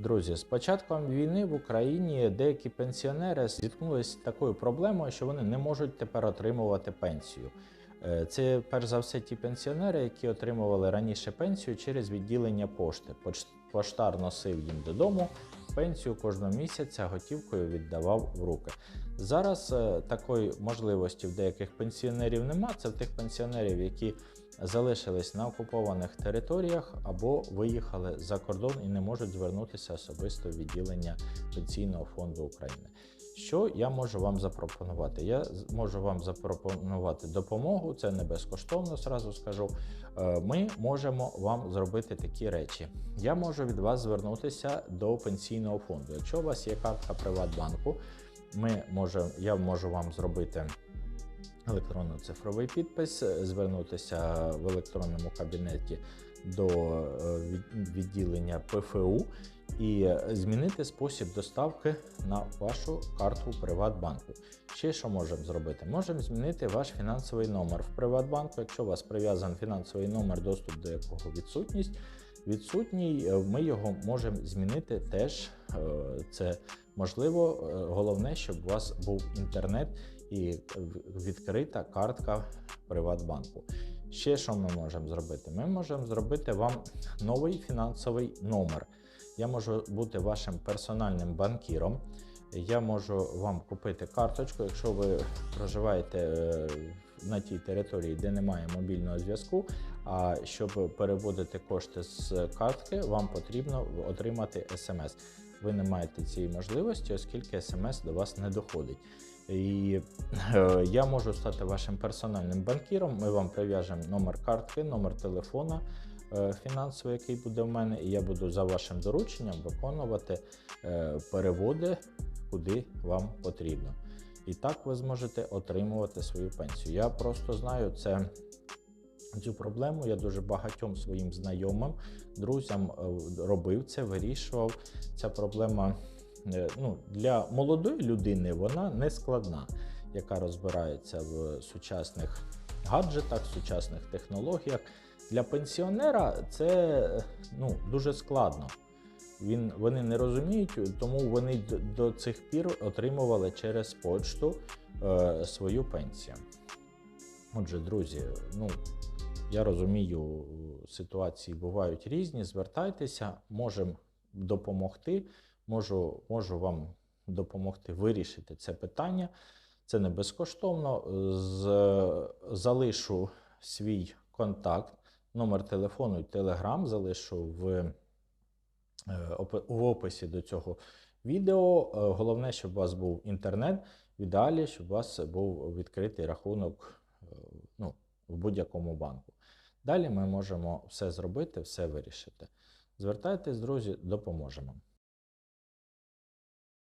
Друзі, з початком війни в Україні деякі пенсіонери зіткнулися з такою проблемою, що вони не можуть тепер отримувати пенсію. Е, Це перш за все ті пенсіонери, які отримували раніше пенсію через відділення пошти. Поштар носив їм додому пенсію кожного місяця готівкою віддавав в руки. Зараз е, такої можливості в деяких пенсіонерів нема. Це в тих пенсіонерів, які залишились на окупованих територіях або виїхали за кордон і не можуть звернутися особисто в відділення Пенсійного фонду України. Що я можу вам запропонувати? Я можу вам запропонувати допомогу, це не безкоштовно, зразу скажу. Е, Ми можемо вам зробити такі речі. Я можу від вас звернутися до пенсійного фонду. Якщо у вас є картка Приватбанку, ми може, я можу вам зробити електронно-цифровий підпис, е, звернутися в електронному кабінеті до е, відділення ПФУ і е, змінити спосіб доставки на вашу карту Приватбанку. Ще що можемо зробити? Можемо змінити ваш фінансовий номер в Приватбанку. Якщо у вас прив'язаний фінансовий номер, доступ до якого відсутність. Відсутній, е, ми його можемо змінити теж. е, Це можливо. Е, Головне, щоб у вас був інтернет і відкрита картка Приватбанку. Ще що ми можемо зробити? Ми можемо зробити вам новий фінансовий номер. Я можу бути вашим персональним банкіром. Я можу вам купити карточку, якщо ви проживаєте на тій території, де немає мобільного зв'язку. А щоб переводити кошти з картки, вам потрібно отримати смс. Ви не маєте цієї можливості, оскільки смс до вас не доходить. І е, я можу стати вашим персональним банкіром. Ми вам прив'яжемо номер картки, номер телефона е, фінансовий, який буде в мене, і я буду за вашим дорученням виконувати е, переводи, куди вам потрібно. І так ви зможете отримувати свою пенсію. Я просто знаю це. Цю проблему я дуже багатьом своїм знайомим, друзям е, робив це, вирішував. Ця проблема е, ну, для молодої людини вона не складна, яка розбирається в сучасних гаджетах, сучасних технологіях. Для пенсіонера це е, ну, дуже складно. Він, вони не розуміють, тому вони до цих пір отримували через почту е, свою пенсію. Отже, друзі, ну я розумію, ситуації бувають різні. Звертайтеся, можемо допомогти. Можу, можу вам допомогти вирішити це питання. Це не безкоштовно. З, залишу свій контакт, номер телефону і телеграм залишу в, е, в описі до цього відео. Е, Головне, щоб у вас був інтернет. В ідеалі, щоб у вас був відкритий рахунок е, ну, в будь-якому банку. Далі ми можемо все зробити, все вирішити. Звертайтесь, друзі, допоможемо.